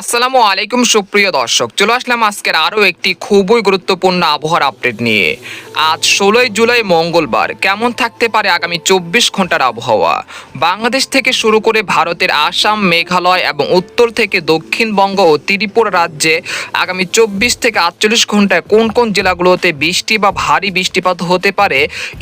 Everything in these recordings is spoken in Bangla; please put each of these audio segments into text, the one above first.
আসসালামু আলাইকুম, সুপ্রিয় দর্শক। চলে আসলাম আজকের আরও একটি খুবই গুরুত্বপূর্ণ আবহাওয়ার আপডেট নিয়ে। আজ ষোলোই জুলাই মঙ্গলবার, কেমন থাকতে পারে আগামী চব্বিশ ঘণ্টার আবহাওয়া? বাংলাদেশ থেকে শুরু করে ভারতের আসাম, মেঘালয় এবং উত্তর থেকে দক্ষিণবঙ্গ ও ত্রিপুরা রাজ্যে আগামী চব্বিশ থেকে আটচল্লিশ ঘন্টায় কোন কোন জেলাগুলোতে বৃষ্টি বা ভারী বৃষ্টিপাত হতে পারে?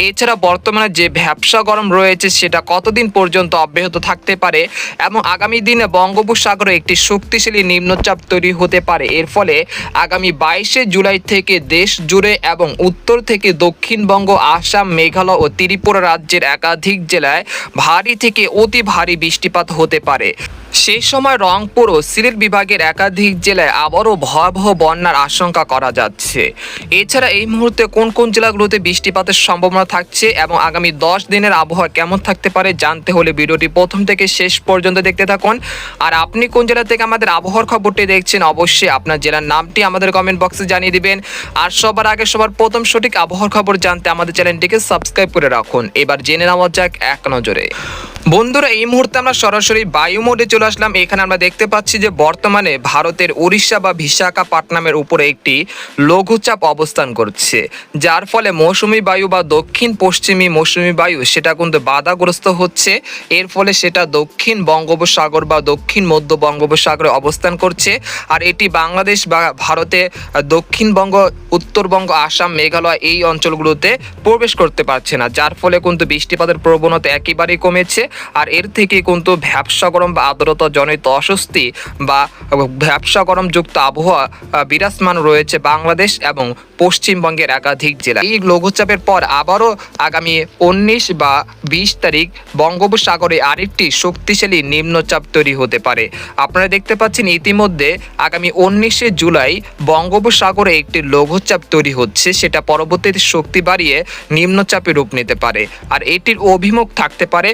এছাড়া বর্তমানে যে ভ্যাবসা গরম রয়েছে, সেটা কতদিন পর্যন্ত অব্যাহত থাকতে পারে? এবং আগামী দিনে বঙ্গোপসাগরে একটি শক্তিশালী নিম্নচাপ তৈরি হতে পারে। এর ফলে আগামী বাইশে জুলাই থেকে দেশ জুড়ে এবং উত্তর থেকে দক্ষিণবঙ্গ, আসাম, মেঘালয় ও ত্রিপুরা রাজ্যের একাধিক জেলায় ভারী থেকে অতি ভারী বৃষ্টিপাত হতে পারে। সেই সময় রংপুর ও সিলেট বিভাগের একাধিক জেলায় আবারও ভয়াবহ বন্যার আশঙ্কা করা যাচ্ছে। এছাড়া এই মুহূর্তে কোন কোন জেলাগুলোতে বৃষ্টিপাতের সম্ভাবনা থাকছে এবং আগামী দশ দিনের আবহাওয়া কেমন থাকতে পারে জানতে হলে ভিডিওটি প্রথম থেকে শেষ পর্যন্ত দেখতে থাকুন। আর আপনি কোন জেলা থেকে আমাদের আবহাওয়ার খবরটি দেখছেন অবশ্যই আপনার জেলার নামটি আমাদের কমেন্ট বক্সে জানিয়ে দিবেন। আর সবার আগে সবার প্রথম সঠিক আবহাওয়ার খবর জানতে আমাদের চ্যানেলটিকে সাবস্ক্রাইব করে রাখুন। এবার জেনে নেওয়া যাক এক নজরে। বন্ধুরা, এই মুহূর্তে আমরা সরাসরি বায়ু মোডে চলে আসলাম। এখানে আমরা দেখতে পাচ্ছি যে বর্তমানে ভারতের উড়িষ্যা বা বিশাখাপাটনামের উপরে একটি লঘুচাপ অবস্থান করছে। যার ফলে মৌসুমি বায়ু বা দক্ষিণ পশ্চিমী মৌসুমি বায়ু সেটা কিন্তু বাধাগ্রস্ত হচ্ছে। এর ফলে সেটা দক্ষিণ বঙ্গোপসাগর বা দক্ষিণ মধ্য বঙ্গোপসাগরে অবস্থান করছে। আর এটি বাংলাদেশ বা ভারতে দক্ষিণবঙ্গ উত্তরবঙ্গ আসাম, মেঘালয় এই অঞ্চলগুলোতে প্রবেশ করতে পারছে না। যার ফলে কিন্তু বৃষ্টিপাতের প্রবণতা একেবারেই কমেছে। আর এর থেকে কিন্তু ভ্যাবসা গরম বা আর্দ্রতা জনিত অস্বস্তি বা ভ্যাবসা গরম যুক্ত আবহাওয়া বিরাজমান রয়েছে বাংলাদেশ এবং পশ্চিমবঙ্গের একাধিক জেলা এই লঘুচাপের পর আবারও আগামী উনিশ বা বিশ তারিখ বঙ্গোপসাগরে আরেকটি শক্তিশালী নিম্নচাপ তৈরি হতে পারে। আপনারা দেখতে পাচ্ছেন ইতিমধ্যে আগামী উনিশে জুলাই বঙ্গোপসাগরে একটি লঘুচাপ তৈরি হচ্ছে, সেটা পরবর্তীতে শক্তি বাড়িয়ে নিম্নচাপে রূপ নিতে পারে। আর এটির অভিমুখ থাকতে পারে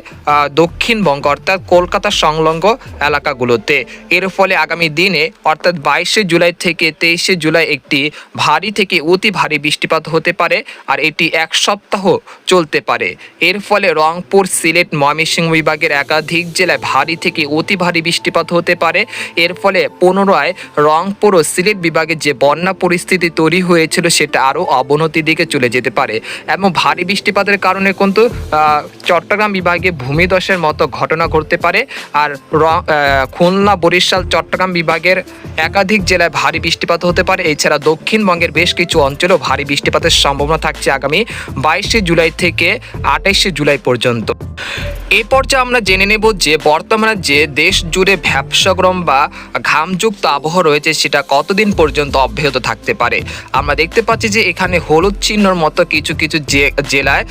দক্ষিণবঙ্গ অর্থাৎ কলকাতা সংলগ্ন এলাকাগুলোতে। এর ফলে আগামী দিনে, অর্থাৎ বাইশে জুলাই থেকে তেইশে জুলাই একটি ভারী থেকে অতি ভারী বৃষ্টিপাত হতে পারে আর এটি এক সপ্তাহ চলতে পারে। এর ফলে রংপুর, সিলেট, ময়মনসিংহ বিভাগের একাধিক জেলায় ভারী থেকে অতি ভারী বৃষ্টিপাত হতে পারে। এর ফলে পুনরায় রংপুর ও সিলেট বিভাগে যে বন্যা পরিস্থিতি তৈরি হয়েছিল, সেটা আরও অবনতির দিকে চলে যেতে পারে। এবং ভারী বৃষ্টিপাতের কারণে কিন্তু চট্টগ্রাম বিভাগে ভূমিধসের মতো ঘটনা ঘটতে পারে। আর র- খুলনা, বরিশাল, চট্টগ্রাম বিভাগের একাধিক জেলায় ভারী বৃষ্টিপাত হতে পারে। এছাড়া দক্ষিণবঙ্গের বেশ কিছু অঞ্চলেও ভারী বৃষ্টিপাতের সম্ভাবনা থাকছে আগামী বাইশে জুলাই থেকে আঠাইশে জুলাই পর্যন্ত। এই পর্যায়ে আমরা জেনে নেব যে বর্তমানে যে দেশ জুড়ে ভ্যাবসাগ্রম বা ঘামযুক্ত আবহাওয়া রয়েছে, সেটা কতদিন পর্যন্ত অব্যাহত থাকতে পারে? আমরা দেখতে পাচ্ছি যে এখানে হলুদ চিহ্নর মতো কিছু কিছু জেলায়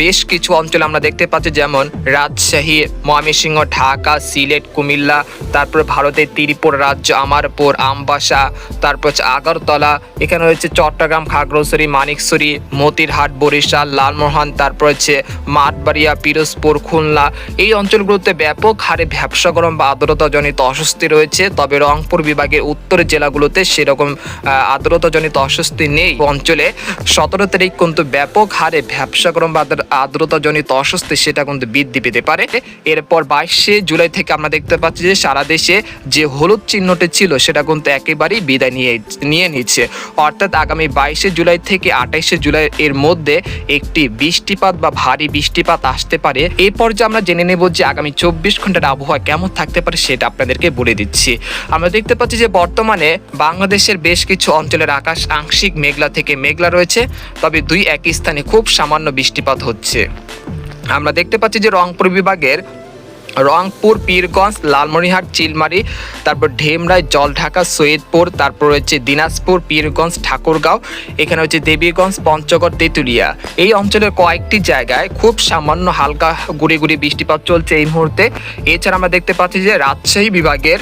বেশ কিছু অঞ্চলে আমরা দেখতে পাচ্ছি যেমন রাজশাহী, ময়মনসিংহ, ঢাকা, সিলেট কুমিল্লা তারপরে ভারতের ত্রিপুরা রাজ্য, আমারপুর, আমবাসা, তারপর হচ্ছে আগরতলা, এখানে রয়েছে চট্টগ্রাম, খাগড়াছড়ি, মানিকছড়ি, মতিরহাট, বরিশাল, লালমোহন, তারপর হচ্ছে মাঠবাড়িয়া, পিরোজপুর, খুলনা। এই অঞ্চলগুলোতে ব্যাপক হারে ভ্যাবসা গরম বা আর্দ্রতাজনিত অস্বস্তি রয়েছে। তবে রংপুর বিভাগের উত্তর জেলাগুলোতে সেরকম আর্দ্রতাজনিত অস্বস্তি নেই। অঞ্চলে সতেরো তারিখ কিন্তু ব্যাপক হারে ভ্যাবসা গরম বা আর্দ্র- আর্দ্রতাজনিত অস্বস্তি, সেটা কিন্তু বৃদ্ধি পেতে পারে। এরপর বাইশে জুলাই থেকে আমরা দেখতে পাচ্ছি যে সারা দেশে যে হলুদ চিহ্নটি ছিল, সেটা কিন্তু একেবারেই বিদায় নিয়ে নিয়ে নিচ্ছে। অর্থাৎ আগামী বাইশে জুলাই থেকে আঠাইশে জুলাই এর মধ্যে একটি বৃষ্টিপাত বা ভারী বৃষ্টিপাত আসতে পারে। এই পর্যায়ে আমরা জেনে নেব যে আগামী চব্বিশ ঘণ্টার আবহাওয়া কেমন থাকতে পারে, সেটা আপনাদেরকে বলে দিচ্ছি। আমরা দেখতে পাচ্ছি যে বর্তমানে বাংলাদেশের বেশ কিছু অঞ্চলের আকাশ আংশিক মেঘলা থেকে মেঘলা রয়েছে, তবে দুই একই স্থানে খুব সামান্য বৃষ্টিপাত হচ্ছে। আমরা দেখতে পাচ্ছি যে রংপুর বিভাগের রংপুর, পীরগঞ্জ লালমনিহাট চিলমারি, তারপর ঢেমরাই, জলঢাকা, সৈয়দপুর, তারপর রয়েছে দিনাজপুর, পীরগঞ্জ, ঠাকুরগাঁও, এখানে হচ্ছে দেবীগঞ্জ, পঞ্চগড়, তেঁতুলিয়া। এই অঞ্চলের কয়েকটি জায়গায় খুব সামান্য হালকা গুড়ি গুড়ি বৃষ্টিপাত চলছে এই মুহূর্তে। এছাড়া আমরা দেখতে পাচ্ছি যে রাজশাহী বিভাগের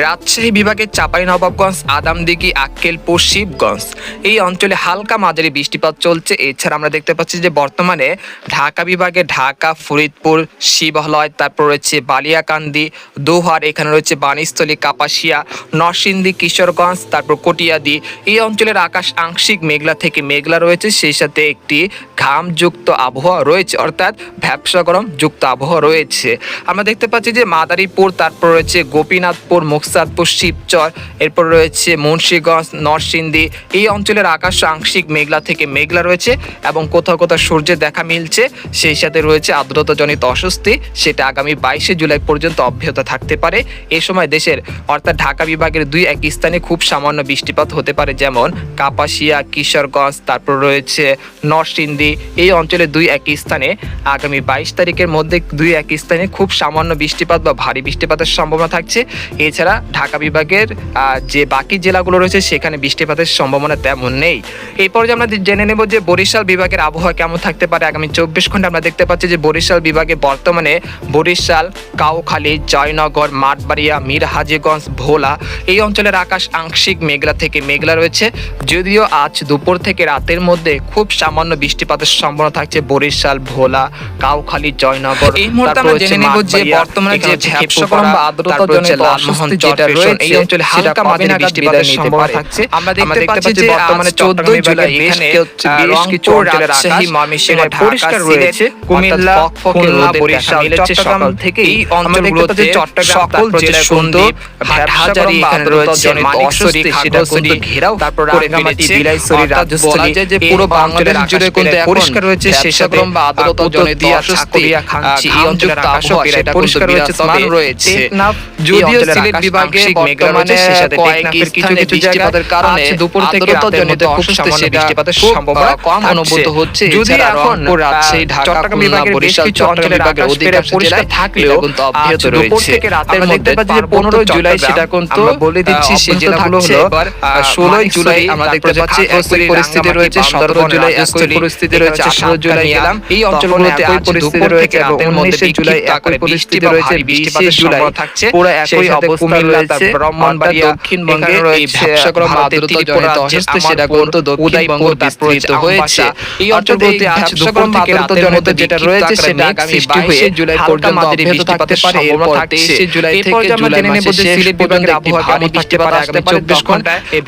রাজশাহী বিভাগের চাপাই নবাবগঞ্জ, আদামদিঘি, আক্কেলপুর, শিবগঞ্জ। এই অঞ্চলে হালকা মাঝারি বৃষ্টিপাত চলছে। এছাড়া আমরা দেখতে পাচ্ছি যে বর্তমানে ঢাকা বিভাগে ঢাকা, ফরিদপুর শিবালয় তারপর রয়েছে বালিয়াকান্দি, দোহার, এখানে রয়েছে বাণীস্থলী কাপাসিয়া, নরসিংদী, কিশোরগঞ্জ, তারপর কটিয়াদি। এই অঞ্চলের আকাশ আংশিক মেঘলা থেকে মেঘলা রয়েছে। সেই সাথে একটি ঘামযুক্ত আবহাওয়া রয়েছে, অর্থাৎ ভ্যাবসা গরম যুক্ত আবহাওয়া রয়েছে। আমরা দেখতে পাচ্ছি যে মাদারীপুর, তারপর রয়েছে গোপীনাথপুর মুকসাদপুর শিবচর। এরপর রয়েছে মুন্সীগঞ্জ, নরসিংদী। এই অঞ্চলের আকাশ আংশিক মেঘলা থেকে মেঘলা রয়েছে এবং কোথাও কোথাও সূর্যের দেখা মিলছে। সেই সাথে রয়েছে আর্দ্রতাজনিত অস্বস্তি, সেটা আগামী বাইশে জুলাই পর্যন্ত অব্যাহত থাকতে পারে। এ সময় দেশের, অর্থাৎ ঢাকা বিভাগের দুই এক স্থানে খুব সামান্য বৃষ্টিপাত হতে পারে, যেমন কাপাসিয়া, কিশোরগঞ্জ, তারপর রয়েছে নরসিংদী। এই অঞ্চলে দুই এক স্থানে আগামী বাইশ তারিখের মধ্যে দুই এক স্থানে খুব সামান্য বৃষ্টিপাত বা ভারী বৃষ্টিপাতের সম্ভাবনা থাকছে। এছাড়া ঢাকা বিভাগের যে বাকি জেলাগুলো রয়েছে সেখানে বৃষ্টিপাতের সম্ভাবনা তেমন নেই। এই পর্যায়ে আমরা জেনে নেব যে বরিশাল বিভাগের আবহাওয়া কেমন থাকতে পারে। আগামী চব্বিশ ঘণ্টা আমরা দেখতে পাচ্ছি যে বরিশাল বিভাগে বর্তমানে বরিশাল কাউখালী জয়নগর মাঠবাড়িয়া মীর হাজিগঞ্জ ভোলা এই অঞ্চলের আকাশ আংশিক মেঘলা থেকে মেঘলা রয়েছে। যদিও আজ দুপুর থেকে রাতের মধ্যে খুব সামান্য বৃষ্টিপাতের সম্ভাবনা থাকছে বরিশাল ভোলা কাউখালী জয়নগর এই মুহূর্তে আমরা জেনে নেব যে বর্তমানে যে ভ্যাবসা গরম বা আর্দ্রতাজনিত অস্বস্তি যেটা রয়েছে এই অঞ্চলে হালকা মাঝারি বৃষ্টিপাতের সম্ভাবনা থাকছে আমরা দেখতে পাচ্ছি যে বর্তমানে 14 জুলাই বেশ কিছু অঞ্চলের আকাশ ময়মনসিংহ পরিষ্কার রয়েছে। কুমিল্লা খুলনা বরিশাল চট্টগ্রাম থেকে এই অঞ্চলগুলোতে সকল জেলার সন্দ্বীপ হাটহাজারী এখানে রয়েছে মানিকছড়ি খাগড়াছড়ি ঘেরাও তারপর রাঙ্গামাটি বিলাইছড়ি রাজস্থলী যে পুরো বাংলাদেশ জুড়ে কিন্তু পরিষ্কার রয়েছে শেষাগ্রম বা আদালত জনিত অস্বস্তি খাঞ্চি এই অঞ্চলের সেটা পরিষ্কার রয়েছে তবে রয়েছে যদিও সিলেট বিভাগে বর্তমানে কয়েকনাফের কিছু কিছু বৃষ্টিপাতের কারণে দুপুর থেকে জনিত খুব সামান্য বৃষ্টিপাতের সম্ভাবনা কম অনুভূত হচ্ছে। যদি এখন রাজশাহী ঢাকা চট্টগ্রাম বিভাগের বেশ কিছু অঞ্চলের আকাশ বেড়ে পরিষ্কার থাকলেও অব্যাহত রয়েছে থেকে রাতের মধ্যে 15 জুলাই সেটা কিন্তু বলে দিচ্ছি সেই জেলাগুলো হলো 16 জুলাই আমরা দেখতে পাচ্ছি একই পরিস্থিতি রয়েছে 17 জুলাই একই পরিস্থিতি রয়েছে 18 জুলাই গেলাম এই অঞ্চলগুলোতে একই পরিস্থিতি রয়েছে রাতের মধ্যে জুলাই একই পরিস্থিতি রয়েছে 20 জুলাই থাকছে পুরো একই অবস্থা রয়েছে ব্রাহ্মণবাড়িয়া দক্ষিণবঙ্গে এই সেটা কিন্তু দক্ষিণবঙ্গ বিস্তৃত হয়েছে। এই অঞ্চলগুলোতে আজ দুপুর থেকে রাতের মধ্যে যেটা রয়েছে সেটা আগামী 22 জুলাই পর্যন্ত অব্যাহত থাকতে পারে। এরপর 23 জুলাই থেকে জুলাই জেনে নেব যে সিলেট বিভাগের আবহাওয়া কেমন থাকতে পারে আগামী 24 ঘন্টায়? এই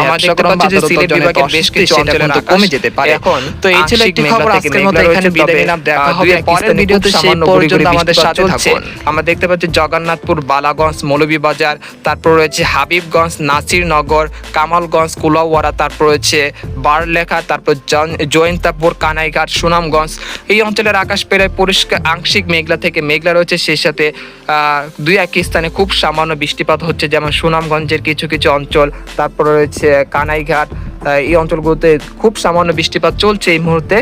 বেশ কিছু অঞ্চলের কমে যেতে পারে। এখন তো এই ছিল একটি খবর আজকের মতো এখানে বিদায় নিলাম দেখা হবে পরের ভিডিওতে সেই পর্যন্ত আমাদের সাথে থাকুন আমরা দেখতে পাচ্ছি জগন্নাথপুর বালাগঞ্জ মৌলভীবাজার তারপর রয়েছে হাবিবগঞ্জ, নাসিরনগর, কামালগঞ্জ কুলাওয়ারা তারপর রয়েছে বারলেখা, তারপর জয়ন্তাপুর কানাইঘাট, সুনামগঞ্জ। এই অঞ্চলের আকাশ প্রায় পরিষ্কার আংশিক মেঘলা থেকে মেঘলা রয়েছে, সেই সাথে দুই এক স্থানে খুব সামান্য বৃষ্টিপাত হচ্ছে, যেমন সুনামগঞ্জের কিছু কিছু অঞ্চল, তারপর রয়েছে কানাইঘাট এই অঞ্চলগুলোতে খুব সামান্য বৃষ্টিপাত চলছে এই মুহূর্তে।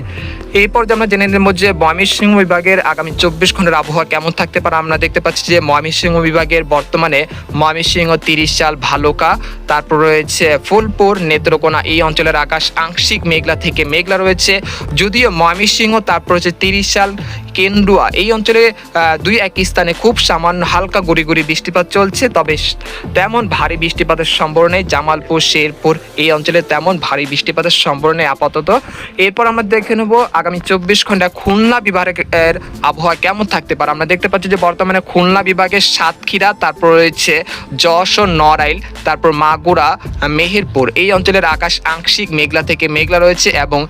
এই পর্যায়ে আমরা জেনে নেব যে ময়মনসিংহ বিভাগের আগামী চব্বিশ ঘণ্টার আবহাওয়া কেমন থাকতে পারে। আমরা দেখতে পাচ্ছি যে ময়মনসিংহ বিভাগের বর্তমানে ময়মনসিংহ তিরিশ সাল ভালুকা, তারপর রয়েছে ফুলপুর, নেত্রকোনা এই অঞ্চলের আকাশ আংশিক মেঘলা থেকে মেঘলা রয়েছে। যদিও ময়মনসিংহ, তারপর রয়েছে তিরিশ সাল কেন্দ্রুয়া এই অঞ্চলে দুই এক স্থানে খুব সামান্য হালকা গুড়ি গুড়ি বৃষ্টিপাত চলছে, তবে তেমন ভারী বৃষ্টিপাতের সম্ভাবনা নেই। জামালপুর, শেরপুর এই অঞ্চলে তেমন ভারী বৃষ্টিপাতের সম্ভাবনা নেই আপাতত। এরপর আমরা দেখে নেব আগামী চব্বিশ ঘণ্টা খুলনা বিভাগের আবহাওয়া কেমন থাকতে পারে? আমরা দেখতে পাচ্ছি যে বর্তমানে খুলনা বিভাগের সাতক্ষীরা, তারপর রয়েছে যশোর নড়াইল, তারপর মাগুরা, মেহেরপুর। এই অঞ্চলের আকাশ আংশিক মেঘলা থেকে মেঘলা রয়েছে এবং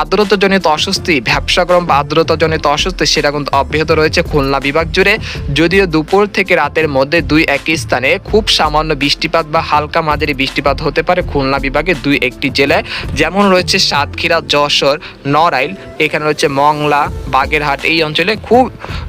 আর্দ্রতাজনিত অস্বস্তি ভ্যাবসাগরম বা আর্দ্রতাজনিত অস্বস্তি, সেটা কিন্তু অব্যাহত রয়েছে খুলনা বিভাগ জুড়ে। যদিও দুপুর থেকে রাতের মধ্যে দুই একই স্থানে খুব সামান্য বৃষ্টিপাত বা হালকা মাঝারি বৃষ্টিপাত হতে পারে খুলনা বিভাগে দুই একটি জেলায়। যেমন রয়েছে সাতক্ষীরা, যশোর, নড়াইল এখানে রয়েছে মংলা, বাগেরহাট এই অঞ্চলে খুব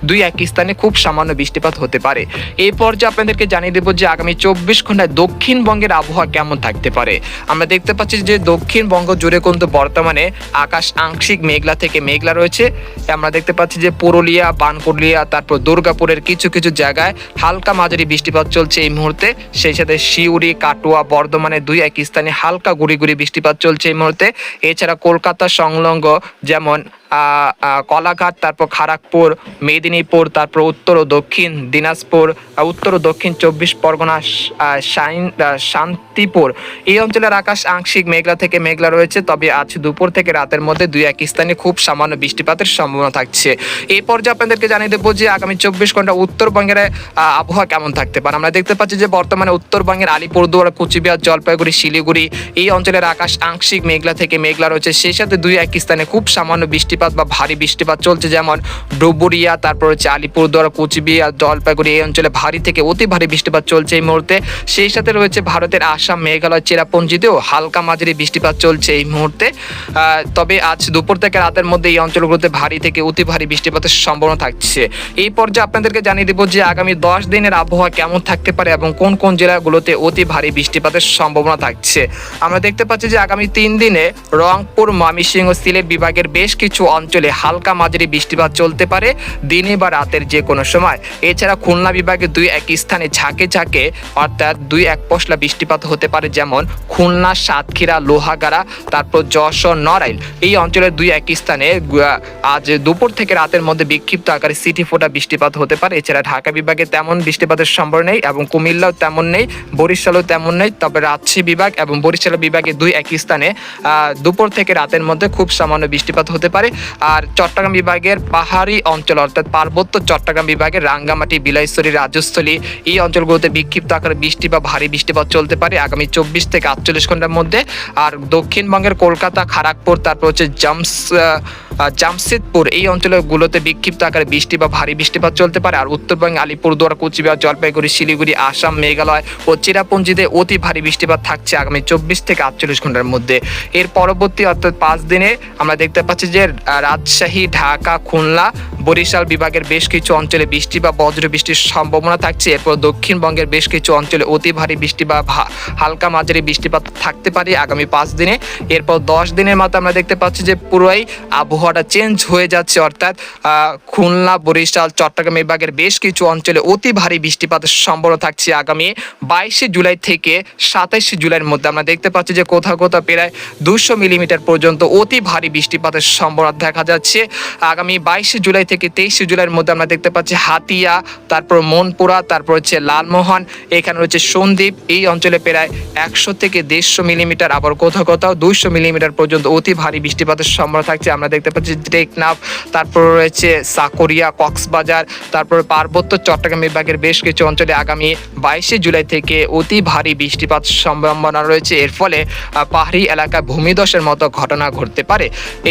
দুই এক স্থানে খুব সামান্য বৃষ্টিপাত হতে পারে। এই পর্যায়ে আপনাদেরকে জানিয়ে দেবো যে আগামী চব্বিশ ঘন্টায় দক্ষিণবঙ্গের আবহাওয়া কেমন থাকতে পারে। আমরা দেখতে পাচ্ছি যে দক্ষিণবঙ্গ জুড়ে কিন্তু বর্তমানে আকাশ আংশিক মেঘলা থেকে মেঘলা রয়েছে। আমরা দেখতে পাচ্ছি যে পুরুলিয়া বানকুলিয়া তারপর দুর্গাপুরের কিছু কিছু জায়গায় হালকা মাঝারি বৃষ্টিপাত চলছে এই মুহূর্তে। সেই সাথে শিউরি কাটুয়া, বর্ধমানে দুই এক স্থানে হালকা গুড়ি গুড়ি বৃষ্টিপাত চলছে এই মুহূর্তে। এছাড়া কলকাতা, সংলগ্ন যেমন আহ, আহ, কলাঘাট, তারপর খড়গপুর মেদিনীপুর, তারপর উত্তর ও দক্ষিণ দিনাজপুর উত্তর ও দক্ষিণ চব্বিশ পরগনা শান্তিপুর। এই অঞ্চলের আকাশ আংশিক মেঘলা থেকে মেঘলা রয়েছে, তবে আজ দুপুর থেকে রাতের মধ্যে দুই এক স্থানে খুব সামান্য বৃষ্টিপাতের সম্ভাবনা থাকছে। এই পর্যায়ে আপনাদেরকে জানিয়ে দেবো যে আগামী চব্বিশ ঘণ্টা উত্তরবঙ্গের আবহাওয়া কেমন থাকতে পারে? আমরা দেখতে পাচ্ছি যে বর্তমানে উত্তরবঙ্গের আলিপুরদুয়ার, কুচবিহার, জলপাইগুড়ি, শিলিগুড়ি, এই অঞ্চলের আকাশ আংশিক মেঘলা থেকে মেঘলা রয়েছে। সেই সাথে দুই এক স্থানে খুব সামান্য বৃষ্টিপাত বা ভারী বৃষ্টিপাত চলছে, যেমন ডুবুরিয়া, তারপর হচ্ছে আলিপুরদুয়ার, কুচবিহার, জলপাইগুড়ি, এই অঞ্চলে ভারী থেকে অতি ভারী বৃষ্টিপাত চলছে এই মুহূর্তে। সেই সাথে রয়েছে ভারতের আসাম, মেঘালয়, চেরাপুঞ্জিতেও হালকা মাঝারি বৃষ্টিপাত চলছে এই মুহূর্তে। তবে আজ দুপুর থেকে রাতের মধ্যে এই অঞ্চলগুলোতে ভারী থেকে অতি ভারী বৃষ্টিপাতের সম্ভাবনা থাকছে। এই পর্যায়ে আপনাদেরকে জানিয়ে দেবো যে আগামী দশ দিনের আবহাওয়া কেমন থাকতে পারে এবং কোন কোন জেলাগুলোতে অতি ভারী বৃষ্টিপাতের সম্ভাবনা থাকছে। আমরা দেখতে পাচ্ছি যে আগামী তিন দিনে রংপুর, ময়মনসিংহ সিলেট বিভাগের বেশ কিছু অঞ্চলে হালকা মাঝারি বৃষ্টিপাত চলতে পারে দিনে বা রাতের যে কোনো সময়। এছাড়া খুলনা বিভাগে দুই এক স্থানে ঝাঁকে ঝাঁকে, অর্থাৎ দুই এক পশলা বৃষ্টিপাত হতে পারে যেমন খুলনা, সাতক্ষীরা, লোহাগাড়া, তারপর যশোর, নড়াইল। এই অঞ্চলের দুই এক স্থানে আজ দুপুর থেকে রাতের মধ্যে বিক্ষিপ্ত আকারে সিটি ফোটা বৃষ্টিপাত হতে পারে। এছাড়া ঢাকা বিভাগে তেমন বৃষ্টিপাতের সম্ভাবনা নেই এবং কুমিল্লাও তেমন নেই, বরিশালও তেমন নেই। তবে রাজশাহী বিভাগ এবং বরিশাল বিভাগে দুই এক স্থানে দুপুর থেকে রাতের মধ্যে খুব সামান্য বৃষ্টিপাত হতে পারে। আর চট্টগ্রাম বিভাগের পাহাড়ি অঞ্চল, অর্থাৎ পার্বত্য চট্টগ্রাম বিভাগের রাঙ্গামাটি, বিলাইছড়ি, রাজস্থলী, এই অঞ্চলগুলোতে বিক্ষিপ্ত আকারে বৃষ্টি বা ভারী বৃষ্টিপাত চলতে পারে আগামী চব্বিশ থেকে আটচল্লিশ ঘণ্টার মধ্যে। আর দক্ষিণবঙ্গের কলকাতা খড়গপুর তারপর হচ্ছে জামস জামশেদপুর, এই অঞ্চলগুলোতে বিক্ষিপ্ত আকারে বৃষ্টি বা ভারী বৃষ্টিপাত চলতে পারে। আর উত্তরবঙ্গে, আলিপুরদুয়ার, কুচবিহার, জলপাইগুড়ি, শিলিগুড়ি, আসাম, মেঘালয় ও চিরাপুঞ্জিতে অতি ভারী বৃষ্টিপাত থাকছে আগামী চব্বিশ থেকে আটচল্লিশ ঘণ্টার মধ্যে। এর পরবর্তী অর্থাৎ পাঁচ দিনে আমরা দেখতে পাচ্ছি যে রাজশাহী, ঢাকা, খুলনা, বরিশাল বিভাগের বেশ কিছু অঞ্চলে বৃষ্টি বা বজ্র বৃষ্টির সম্ভাবনা থাকছে। এরপর দক্ষিণবঙ্গের বেশ কিছু অঞ্চলে অতি ভারী বৃষ্টি বা হালকা মাঝারি বৃষ্টিপাত থাকতে পারে আগামী পাঁচ দিনে। এরপর দশ দিনের মাথায় আমরা দেখতে পাচ্ছি যে পুরোই আবহাওয়াটা চেঞ্জ হয়ে যাচ্ছে, অর্থাৎ খুলনা, বরিশাল, চট্টগ্রাম বিভাগের বেশ কিছু অঞ্চলে অতি ভারী বৃষ্টিপাতের সম্ভাবনা থাকছে আগামী বাইশে জুলাই থেকে সাতাইশে জুলাইয়ের মধ্যে। আমরা দেখতে পাচ্ছি যে কোথাও কোথাও প্রায় দুশো মিলিমিটার পর্যন্ত অতি ভারী বৃষ্টিপাতের সম্ভাবনা দেখা যাচ্ছে আগামী বাইশে জুলাই থেকে তেইশে জুলাইয়ের মধ্যে আমরা দেখতে পাচ্ছি হাতিয়া, তারপর মনপুরা, তারপর হচ্ছে লালমোহন, এখানে রয়েছে সন্দ্বীপ। এই অঞ্চলে প্রায় একশো থেকে দেড়শো মিলিমিটার, আবার কোথাও কোথাও দুইশো মিলিমিটার পর্যন্ত অতি ভারী বৃষ্টিপাতের সম্ভাবনা থাকছে। আমরা দেখতে পাচ্ছি টেকনাফ, তারপর রয়েছে সাকরিয়া, কক্সবাজার, তারপর পার্বত্য চট্টগ্রাম বিভাগের বেশ কিছু অঞ্চলে আগামী বাইশে জুলাই থেকে অতি ভারী বৃষ্টিপাত সম্ভাবনা রয়েছে। এর ফলে পাহাড়ি এলাকায় ভূমিধসের মতো ঘটনা ঘটতে পারে।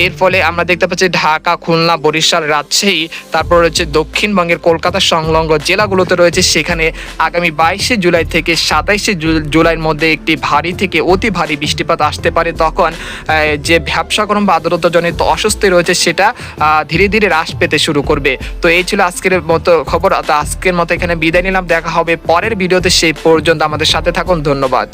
এর ফলে আমরা দেখতে পাচ্ছি ঢাকা, খুলনা, বরিশাল, রাজশাহী, তারপর রয়েছে দক্ষিণবঙ্গের কলকাতা সংলগ্ন জেলাগুলোতে রয়েছে। সেখানে আগামী বাইশে জুলাই থেকে সাতাইশে জুলাইয়ের মধ্যে একটি ভারী থেকে অতি ভারী বৃষ্টিপাত আসতে পারে। তখন যে ব্যবসা গরম বা আর্দ্রতাজনিত অস্বস্তি রয়েছে সেটা ধীরে ধীরে হ্রাস পেতে শুরু করবে। তো এই ছিল আজকের মতো খবর। আজকের মতো এখানে বিদায় নিলাম। দেখা হবে পরের ভিডিওতে। সেই পর্যন্ত আমাদের সাথে থাকুন। ধন্যবাদ।